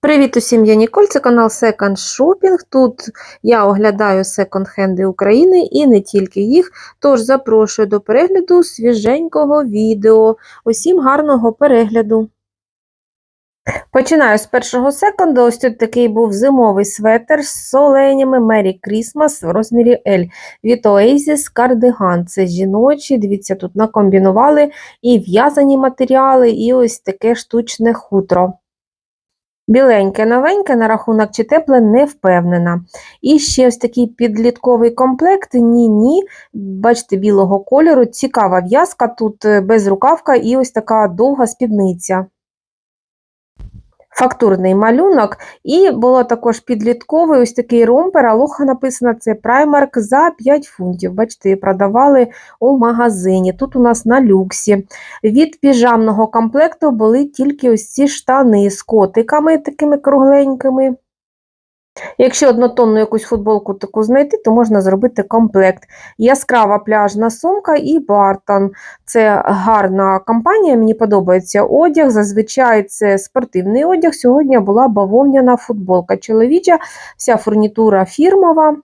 Привіт усім, я Ніколь, це канал Second Shopping. Тут я оглядаю секонд-хенди України і не тільки їх. Тож запрошую до перегляду свіженького відео. Усім гарного перегляду. Починаю з першого секонду. Ось тут такий був зимовий светр з оленями Merry Christmas в розмірі L від Oasis кардиган. Це жіночі, дивіться, тут накомбінували і в'язані матеріали, і ось таке штучне хутро. Біленьке новеньке на рахунок чи тепле не впевнена. І ще ось такий підлітковий комплект. Ні-ні. Бачите, білого кольору. Цікава в'язка, тут е, безрукавка і ось така довга спідниця. Фактурний малюнок. І було також підлітковий ось такий ромпер, алоха написано, це праймарк за 5 фунтів. Бачите, продавали у магазині. Тут у нас на люксі. Від піжамного комплекту були тільки ось ці штани з котиками такими кругленькими. Якщо однотонну якусь футболку таку знайти, то можна зробити комплект. Яскрава пляжна сумка і Бартон. Це гарна компанія, мені подобається одяг. Зазвичай це спортивний одяг. Сьогодні була бавовняна футболка чоловіча, вся фурнітура фірмова.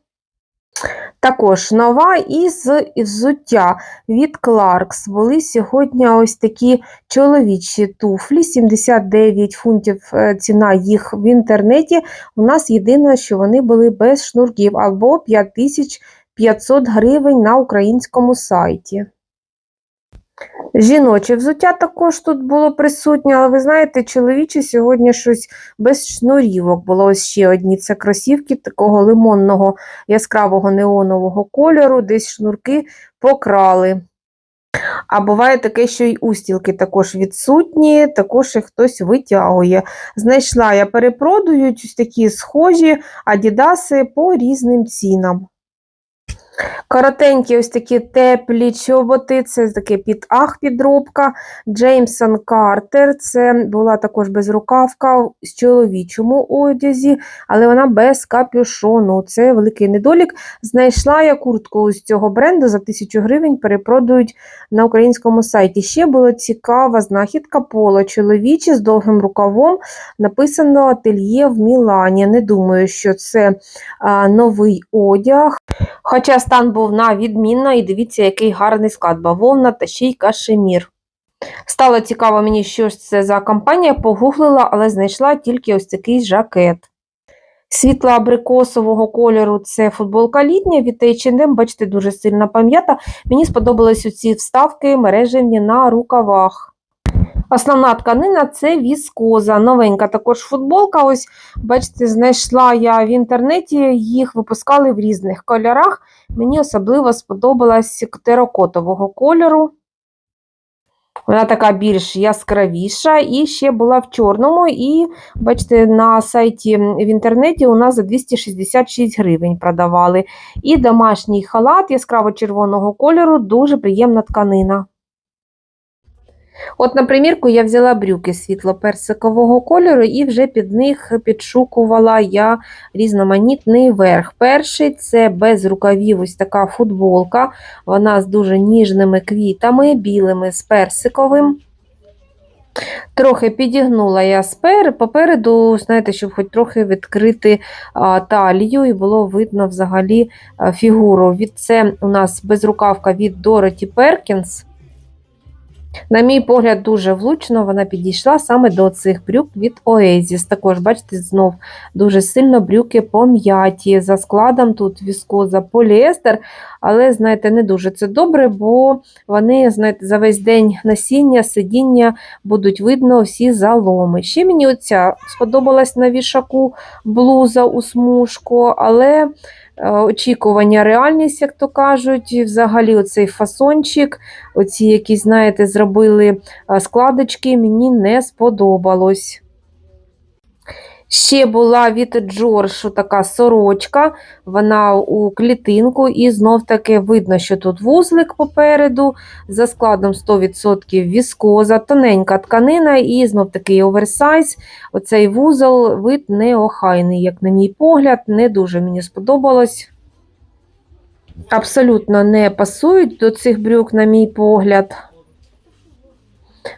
Також нова із взуття від Кларкс. Були сьогодні ось такі чоловічі туфлі, 79 фунтів е, ціна їх в інтернеті. У нас єдине, що вони були без шнурків, або 5500 гривень на українському сайті. Жіноче взуття також тут було присутнє, але ви знаєте, чоловіче сьогодні щось без шнурівок було ось ще одні. Це кросівки такого лимонного яскравого неонового кольору, десь шнурки покрали. А буває таке, що й устілки також відсутні, також їх хтось витягує. Знайшла я перепродають ось такі схожі адідаси по різним цінам. Коротенькі ось такі теплі чоботи, це таке під ах підробка. Джеймсон Картер, це була також безрукавка в чоловічому одязі, але вона без капюшону. Це великий недолік. Знайшла я куртку з цього бренду за 1000 гривень, перепродають на українському сайті. Ще була цікава знахідка поло чоловіче з довгим рукавом. Написано ательє в Мілані. Не думаю, що це а, новий одяг. Хоча стан був на відмінно, і дивіться, який гарний склад бавовна та ще й кашемір. Стало цікаво мені, що ж це за компанія, погуглила, але знайшла тільки ось такий жакет. Світло абрикосового кольору це футболка літня від H&M, бачите, дуже сильно пам'ята. Мені сподобались ці вставки мережевні на рукавах. Основна тканина це віскоза. Новенька також футболка. Ось, бачите, знайшла я в інтернеті, їх випускали в різних кольорах. Мені особливо сподобалась теракотового кольору. Вона така більш яскравіша, і ще була в чорному. І, бачите, на сайті в інтернеті у нас за 266 гривень продавали. І домашній халат яскраво-червоного кольору, дуже приємна тканина. От, на примірку, я взяла брюки світло-персикового кольору і вже під них підшукувала я різноманітний верх. Перший це без рукавів ось така футболка, вона з дуже ніжними квітами, білими з персиковим. Трохи підігнула я спер, попереду, знаєте, щоб хоч трохи відкрити а, талію, і було видно взагалі а, фігуру. Від Це у нас безрукавка від Дороті Перкінс. На мій погляд, дуже влучно вона підійшла саме до цих брюк від Oasis. Також, бачите, знов дуже сильно брюки пом'яті. За складом тут віскоза поліестер, але, знаєте, не дуже це добре, бо вони, знаєте, за весь день насіння, сидіння будуть видно всі заломи. Ще мені оця сподобалась на вішаку блуза у смужку, але. Е, очікування, реальність, як то кажуть, взагалі оцей фасончик, оці якісь, знаєте, зробили е, складочки, мені не сподобалось. Ще була від Джоршу така сорочка, вона у клітинку, і знов-таки видно, що тут вузлик попереду, за складом 100% віскоза, тоненька тканина, і знов такий оверсайз. Оцей вузол вид неохайний, як на мій погляд, не дуже мені сподобалось. Абсолютно не пасують до цих брюк, на мій погляд.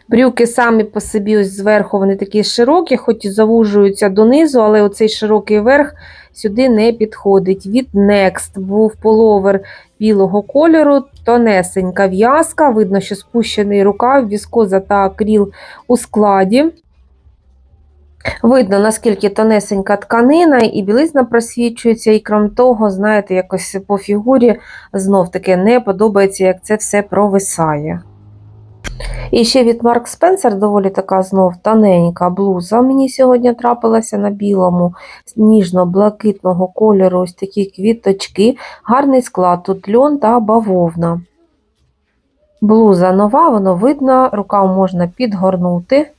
Брюки самі по собі ось зверху вони такі широкі, хоч і завужуються донизу, але оцей широкий верх сюди не підходить. Від Next був половер білого кольору, тонесенька в'язка, видно, що спущений рукав, віскоза та акріл у складі. Видно, наскільки тонесенька тканина, і білизна просвічується, і крім того, знаєте, якось по фігурі знов таки не подобається, як це все провисає. І ще від Mark Spencer доволі така знов тоненька блуза. Мені сьогодні трапилася на білому ніжно-блакитного кольору ось такі квіточки. Гарний склад, тут льон та бавовна. Блуза нова, воно видно, рукав можна підгорнути.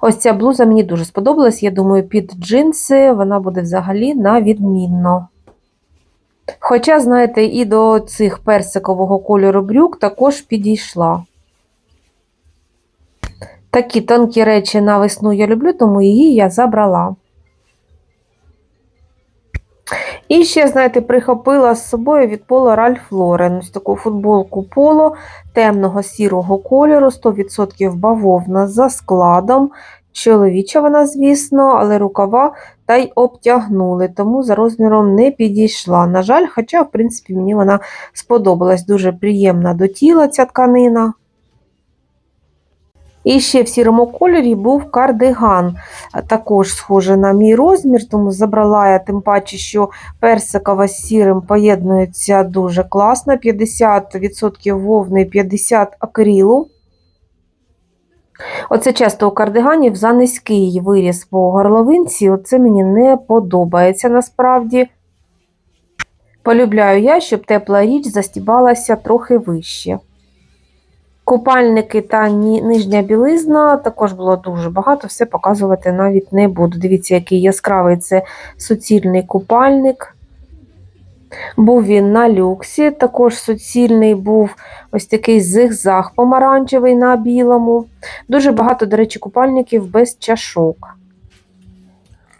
Ось ця блуза мені дуже сподобалась. Я думаю, під джинси вона буде взагалі на відмінно. Хоча, знаєте, і до цих персикового кольору брюк також підійшла. Такі тонкі речі на весну я люблю, тому її я забрала. І ще, знаєте, прихопила з собою від Поло Ральф Лорен. Ось таку футболку поло темного сірого кольору, 100% бавовна за складом. Чоловіча вона, звісно, але рукава та й обтягнули, тому за розміром не підійшла. На жаль, хоча, в принципі, мені вона сподобалась дуже приємна до тіла ця тканина. І ще в сірому кольорі був кардиган, також схожий на мій розмір, тому забрала я тим паче, що персикова з сірим поєднується дуже класно. 50% вовни, 50% акрилу. Оце часто у кардиганів за низький виріс по горловинці. Оце мені не подобається насправді. Полюбляю я, щоб тепла річ застібалася трохи вище. Купальники та нижня білизна також було дуже багато, все показувати навіть не буду. Дивіться, який яскравий це суцільний купальник. Був він на люксі, також суцільний був ось такий зигзаг помаранчевий на білому. Дуже багато, до речі, купальників без чашок.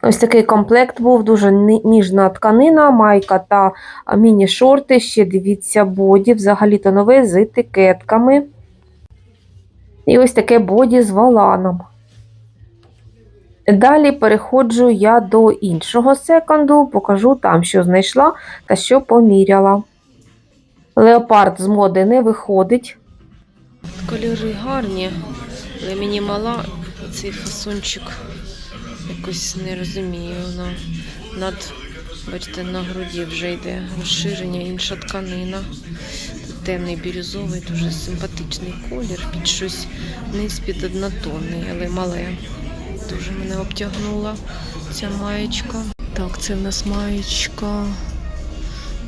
Ось такий комплект був, дуже ніжна тканина, майка та міні-шорти. Ще дивіться, боді, взагалі-то нове з етикетками. І ось таке боді з воланом. Далі переходжу я до іншого секонду, покажу там, що знайшла та що поміряла. Леопард з моди не виходить. Кольори гарні, але мені мала цей фасончик якось не розумію. Вона над, бачите, на груді вже йде розширення, інша тканина. Темний бірюзовий, дуже симпатичний колір, під щось низ під однотонний, але мале. Дуже мене обтягнула ця маєчка. Так, це в нас маєчка.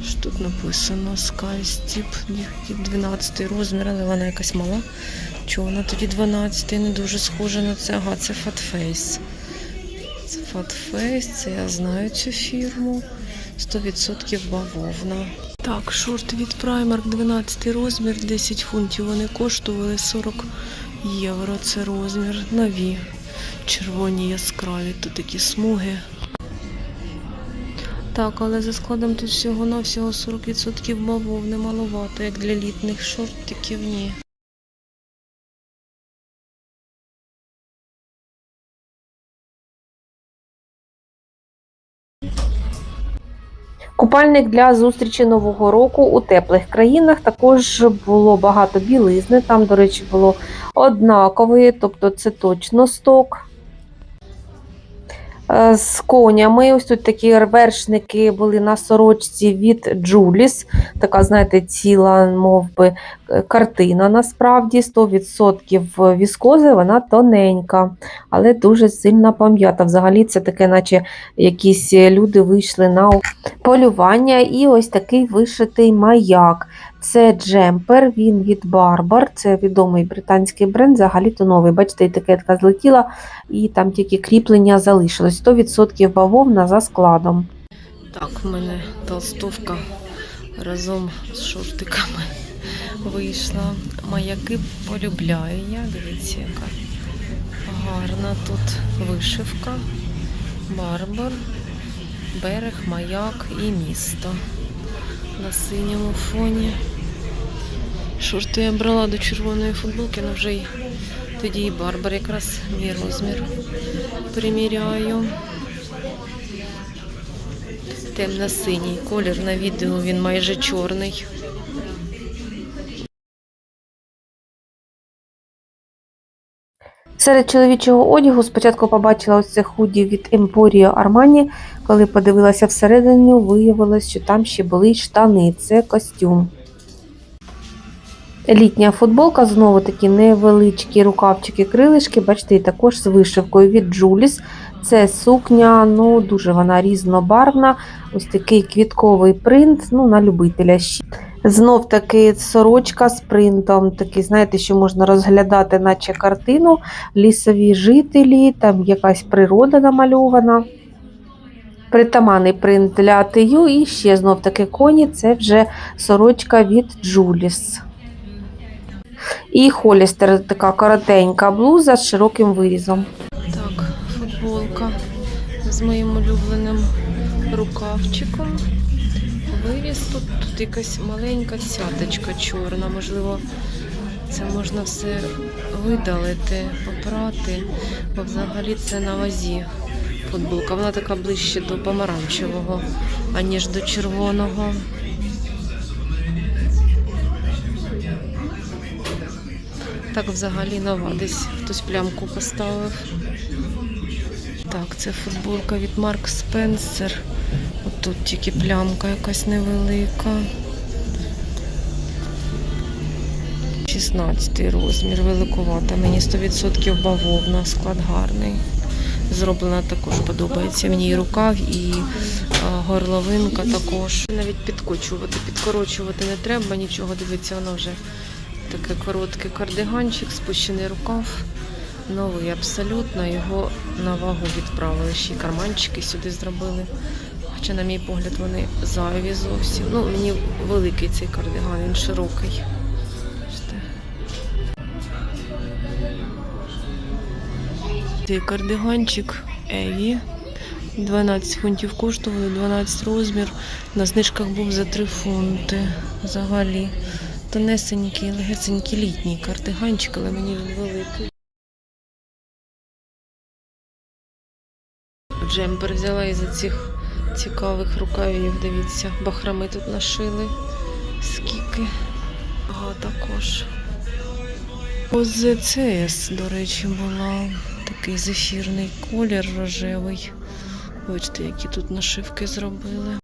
Що тут написано? Sky Steep 12 розмір, але вона якась мала. Чого вона тоді 12 не дуже схожа на це? Ага, це Fat Face. Це Fat Face, це я знаю цю фірму. 100% бавовна. Так, шорти від Primark 12 розмір, 10 фунтів. Вони коштували 40 євро. Це розмір. Нові. Червоні яскраві, тут такі смуги. Так, але за складом тут всього на всього 40% бавовни маловато, як для літніх шортиків, ні. Купальник для зустрічі Нового року у теплих країнах також було багато білизни. Там, до речі, було однаковий, тобто це точно сток. Е, З конями. Ось тут такі вершники були на сорочці від Джуліс. Така, знаєте, ціла, мов би, е, картина насправді 100% віскози, вона тоненька, але дуже сильно пам'ята. Взагалі, це таке, наче якісь люди вийшли на полювання. І ось такий вишитий маяк. Це джемпер, він від Barbar, це відомий британський бренд, взагалі-то новий. Бачите, етикетка злетіла, і там тільки кріплення залишилось. 100% бавовна за складом. Так, в мене толстовка разом з шортиками вийшла. Маяки полюбляю я. Дивіться, яка гарна тут вишивка. Барбар, берег, маяк і місто на синьому фоні. Шорти я брала до червоної футболки, але вже й тоді і Барбар якраз мій розмір приміряю. Темно-синій колір на відео він майже чорний. Серед чоловічого одягу спочатку побачила ось це худі від Emporio Armani. Коли подивилася всередину, виявилось, що там ще були штани. Це костюм. Літня футболка, знову такі невеличкі рукавчики, крилишки, бачите, і також з вишивкою від Julis. Це сукня, ну дуже вона різнобарвна. Ось такий квітковий принт, ну на любителя. Знов таки сорочка з принтом, такий, знаєте, що можна розглядати, наче картину. Лісові жителі, там якась природа намальована. Притаманний принт для ТЮ і ще знов таки коні, це вже сорочка від Julis. І Холістер така коротенька блуза з широким вирізом. Так, футболка з моїм улюбленим рукавчиком. Виріс тут, тут якась маленька сяточка чорна. Можливо, це можна все видалити, попрати, бо взагалі це на вазі футболка. Вона така ближче до помаранчевого, аніж до червоного. Так взагалі нова. Десь хтось плямку поставив. Так, це футболка від Марк Спенсер. Тут тільки плямка якась невелика. 16 розмір, великувата. Мені 100% бавовна, склад гарний. Зроблена також подобається мені і рукав, і горловинка також. Навіть підкочувати, підкорочувати не треба нічого. Дивіться, воно вже таке короткий кардиганчик, спущений рукав. Новий абсолютно. Його на вагу відправили. Ще й карманчики сюди зробили. Хоча, на мій погляд, вони зайві зовсім. Ну, мені великий цей кардиган, він широкий. Цей кардиганчик Еві. 12 фунтів коштували, 12 розмір. На знижках був за 3 фунти взагалі. Тонесенький, легесенький літній кардиганчик, але мені він великий. Джемпер взяла із цих цікавих рукавів. Дивіться, бахрами тут нашили. Скільки. Ага, також. ОЗЦС, до речі, була. Такий зефірний колір рожевий. Бачите, які тут нашивки зробили.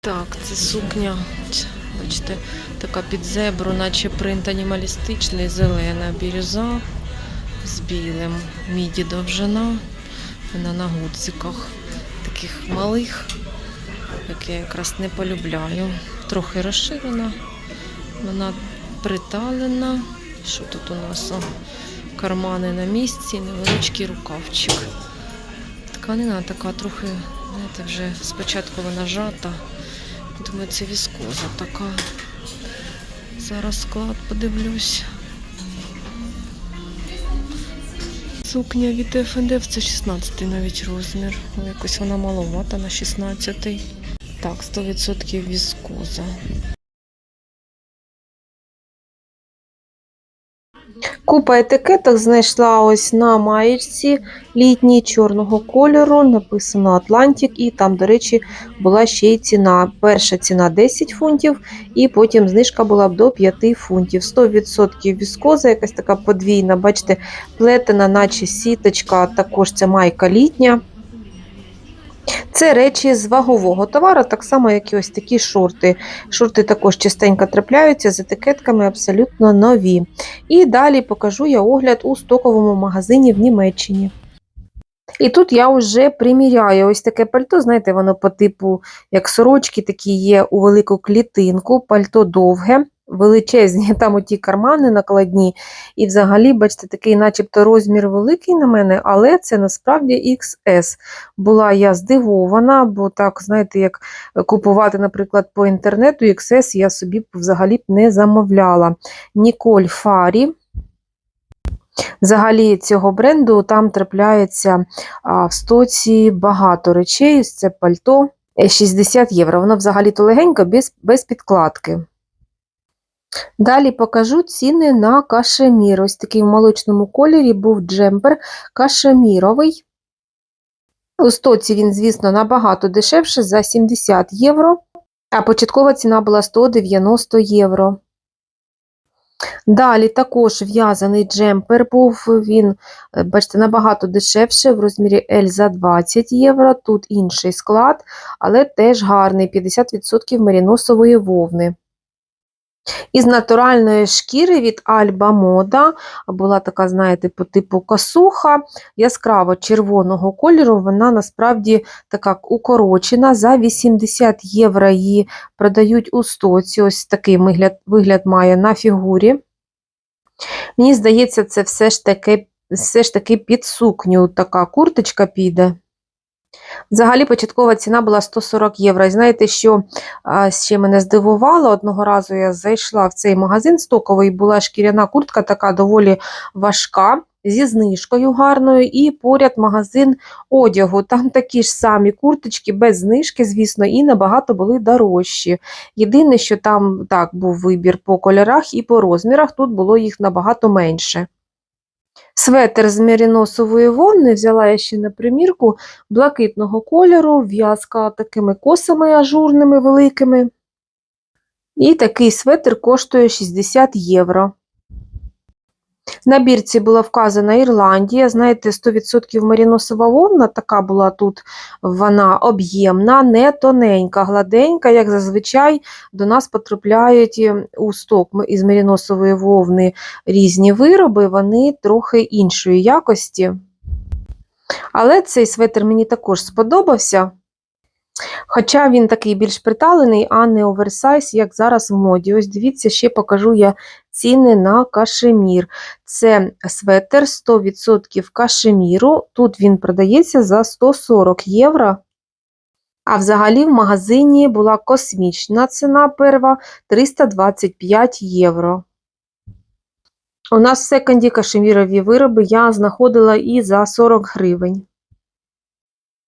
Так, це сукня. Бачите, така під зебру, наче принт анімалістичний, зелена бірюза з білим. Міді довжина. Вона на гудзиках. Таких малих, як я якраз не полюбляю. Трохи розширена. Вона приталена. Що тут у нас? Кармани на місці, невеличкий рукавчик. Тканина така трохи, знаєте, вже спочатку вона жата. Думаю, це віскоза така. Зараз склад подивлюсь. Сукня від ФНД, це 16 навіть розмір. Якось вона маловата на 16. Так, 100% віскоза. Купа етикеток знайшла ось на маєчці літній чорного кольору. Написано Атлантик, і там, до речі, була ще й ціна. Перша ціна 10 фунтів, і потім знижка була б до 5 фунтів. 100% віскоза, якась така подвійна, бачите, плетена, наче сіточка, також це майка літня. Це речі з вагового товару, так само, як і ось такі шорти. Шорти також частенько трапляються з етикетками абсолютно нові. І далі покажу я огляд у стоковому магазині в Німеччині. І тут я вже приміряю ось таке пальто, знаєте, воно по типу, як сорочки, такі є у велику клітинку, пальто довге, величезні, там оті кармани накладні. І взагалі, бачите, такий начебто розмір великий на мене, але це насправді XS. Була я здивована, бо так, знаєте, як купувати, наприклад, по інтернету XS я собі взагалі б не замовляла. Ніколь Фарі. Взагалі цього бренду там трапляється а, в стоці багато речей. Це пальто. Е, 60 євро. Воно взагалі-то легенько, без, без підкладки. Далі покажу ціни на кашемір. Ось такий в молочному кольорі був джемпер кашеміровий. У стоці він, звісно, набагато дешевше за 70 євро, а початкова ціна була 190 євро. Далі також в'язаний джемпер був, він, е, бачите, набагато дешевше в розмірі L за 20 євро. Тут інший склад, але теж гарний 50% меріносової вовни. Із натуральної шкіри від Альба Мода була така, знаєте, по типу косуха, яскраво червоного кольору. Вона насправді така укорочена. За 80 євро її продають у стоці. Ось такий вигляд, вигляд має на фігурі. Мені здається, це все ж таки, все ж таки під сукню така курточка піде. Взагалі початкова ціна була 140 євро. І знаєте, що ще мене здивувало? Одного разу я зайшла в цей магазин стоковий, була шкіряна куртка, така доволі важка, зі знижкою гарною, і поряд магазин одягу. Там такі ж самі курточки, без знижки, звісно, і набагато були дорожчі. Єдине, що там так був вибір по кольорах і по розмірах, тут було їх набагато менше. Светер з меріносової вовни взяла я ще на примірку блакитного кольору, в'язка такими косами ажурними великими. І такий светр коштує 60 євро. На бірці була вказана Ірландія. Знаєте, 100% меріносова вовна, така була тут вона об'ємна, не тоненька, гладенька, як зазвичай до нас потрапляють е, у сток із меріносової вовни різні вироби, вони трохи іншої якості. Але цей светр мені також сподобався. Хоча він такий більш приталений, а не оверсайз, як зараз в моді. Ось дивіться, ще покажу я ціни на кашемір. Це светр 100% кашеміру. Тут він продається за 140 євро. А взагалі в магазині була космічна ціна перва 325 євро. У нас в секонді кашемірові вироби я знаходила і за 40 гривень.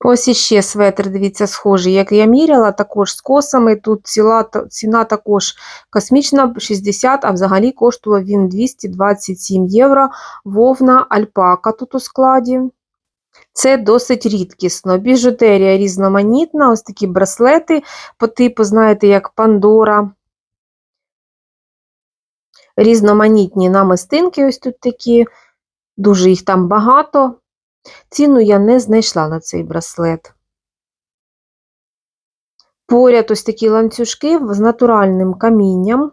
Ось іще светр, дивіться, схожий, як я міряла, також з косами. Тут ціла, ціна також космічна 60, а взагалі коштував він 227 євро. Вовна альпака тут у складі. Це досить рідкісно. Біжутерія різноманітна, ось такі браслети по типу, знаєте, як Пандора. Різноманітні намистинки, ось тут такі, дуже їх там багато. Ціну я не знайшла на цей браслет. Поряд ось такі ланцюжки з натуральним камінням.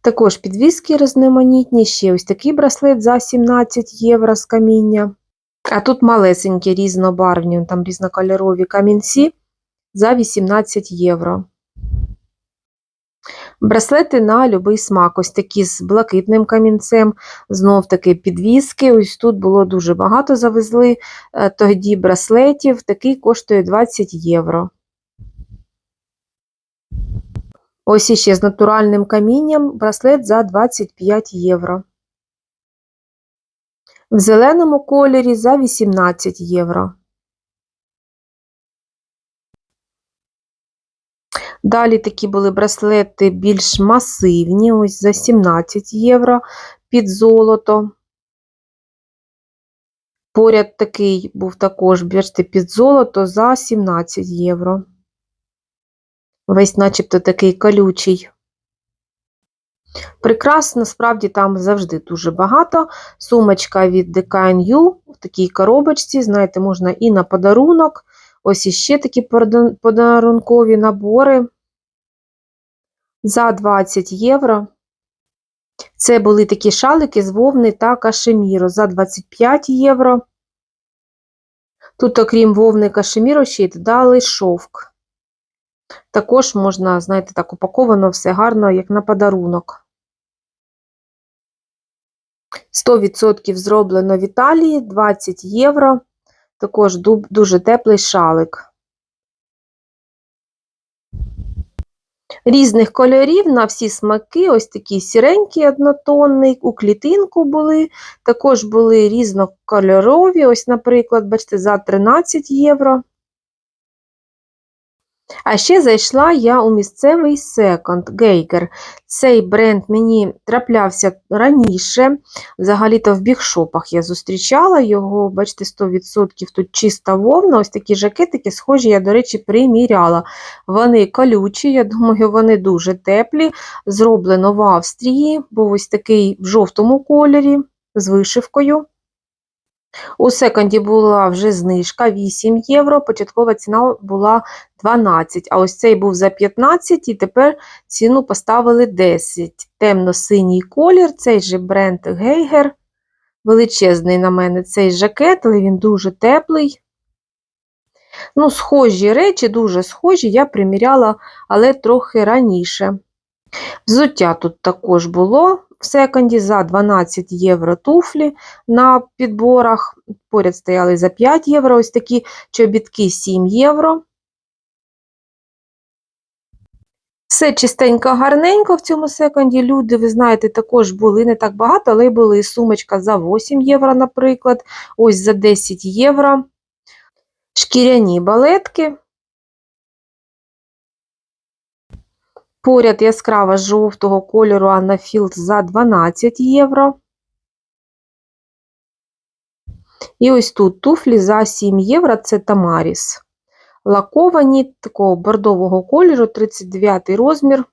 Також підвіски різноманітні, ще ось такий браслет за 17 євро з каміння. А тут малесенькі різнобарвні, там різнокольорові камінці за 18 євро. Браслети на любий смак, ось такі з блакитним камінцем, знов таки підвіски. Ось тут було дуже багато завезли е, тоді браслетів, такий коштує 20 євро. Ось іще з натуральним камінням браслет за 25 євро. В зеленому кольорі за 18 євро. Далі такі були браслети більш масивні, ось за 17 євро під золото. Поряд такий був також, бачите, під золото за 17 євро. Весь начебто такий колючий. Прикрас, насправді, там завжди дуже багато. Сумочка від DKNU в такій коробочці, знаєте, можна і на подарунок. Ось іще такі подарункові набори за 20 євро. Це були такі шалики з вовни та кашеміру за 25 євро. Тут, окрім вовни кашеміру, ще й додали шовк. Також можна, знаєте, так упаковано все гарно, як на подарунок. 100% зроблено в Італії, 20 євро. Також дуже теплий шалик. Різних кольорів на всі смаки, ось такі сіренькі однотонний, у клітинку були. Також були різнокольорові, ось, наприклад, бачите, за 13 євро. А ще зайшла я у місцевий секонд Гейгер. Цей бренд мені траплявся раніше. Взагалі-то в бігшопах я зустрічала його, бачите, 100% тут чиста вовна. Ось такі жакетики, схожі, я, до речі, приміряла. Вони колючі, я думаю, вони дуже теплі. Зроблено в Австрії, був ось такий в жовтому кольорі з вишивкою. У секонді була вже знижка 8 євро, початкова ціна була 12, а ось цей був за 15 і тепер ціну поставили 10. Темно-синій колір, цей же бренд Гейгер. Величезний на мене цей жакет, але він дуже теплий. Ну, схожі речі, дуже схожі, я приміряла, але трохи раніше. Взуття тут також було в секонді за 12 євро туфлі на підборах. Поряд стояли за 5 євро, ось такі чобітки 7 євро. Все чистенько, гарненько в цьому секонді. Люди, ви знаєте, також були не так багато, але були сумочка за 8 євро, наприклад, ось за 10 євро. Шкіряні балетки. Поряд яскрава жовтого кольору Анна Філд за 12 євро. І ось тут туфлі за 7 євро це Тамаріс. Лаковані такого бордового кольору, 39 розмір.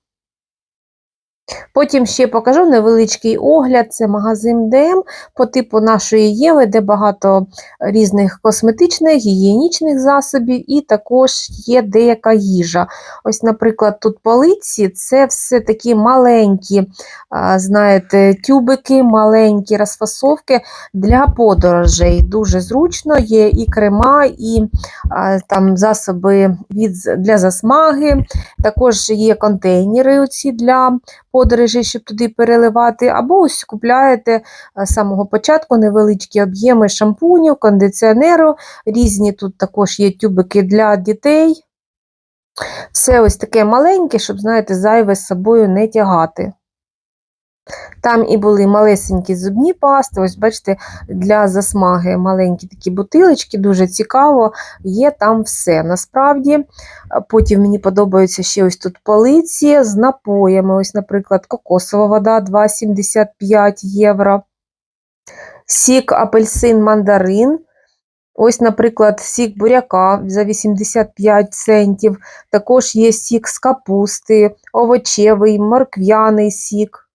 Потім ще покажу невеличкий огляд. Це магазин ДМ по типу нашої Єви, де багато різних косметичних, гігієнічних засобів, і також є деяка їжа. Ось, наприклад, тут полиці це все такі маленькі, знаєте, тюбики, маленькі розфасовки для подорожей. Дуже зручно, є і крема, і там засоби від, для засмаги. Також є контейнери оці для подорожей, щоб туди переливати, або ось купляєте з самого початку невеличкі об'єми шампунів, кондиціонеру, різні тут також є тюбики для дітей. Все ось таке маленьке, щоб, знаєте, зайве з собою не тягати. Там і були малесенькі зубні пасти, ось бачите, для засмаги маленькі такі бутилочки, дуже цікаво, є там все. Насправді, потім мені подобаються ще ось тут полиці з напоями. Ось, наприклад, кокосова вода 2,75 євро. Сік апельсин мандарин. Ось, наприклад, сік буряка за 85 центів. Також є сік з капусти, овочевий, морквяний сік.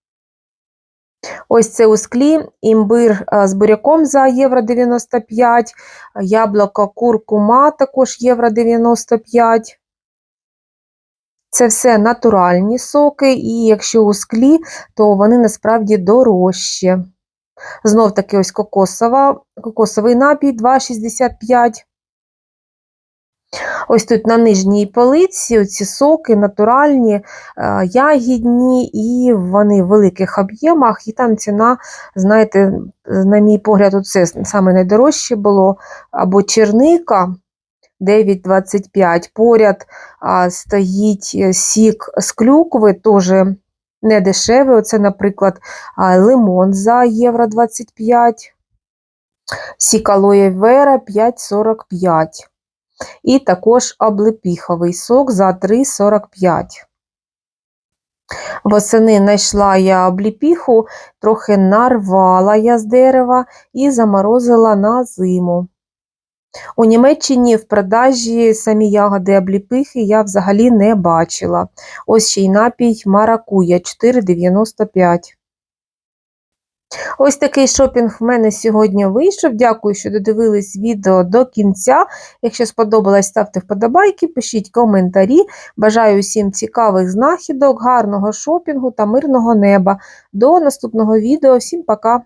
Ось це у склі, імбир з буряком за євро 95, яблуко куркума також євро 95. Це все натуральні соки, і якщо у склі, то вони насправді дорожчі. Знов таки ось кокосова, кокосовий напій 2,65. Ось тут на нижній полиці ці соки натуральні, е, ягідні, і вони в великих об'ємах, і там ціна, знаєте, на мій погляд, це саме найдорожче було, або черника 9,25. Поряд стоїть е, сік з клюкви, теж не дешевий. Оце, наприклад, лимон за євро 25, сік алоє вера 5,45. І також облепіховий сок за 3,45. Восени знайшла я обліпіху, трохи нарвала я з дерева і заморозила на зиму. У Німеччині в продажі самі ягоди обліпихи я взагалі не бачила. Ось ще й напій маракуя 4,95. Ось такий шопінг в мене сьогодні вийшов. Дякую, що додивились відео до кінця. Якщо сподобалось, ставте вподобайки, пишіть коментарі. Бажаю усім цікавих знахідок, гарного шопінгу та мирного неба. До наступного відео. Всім пока!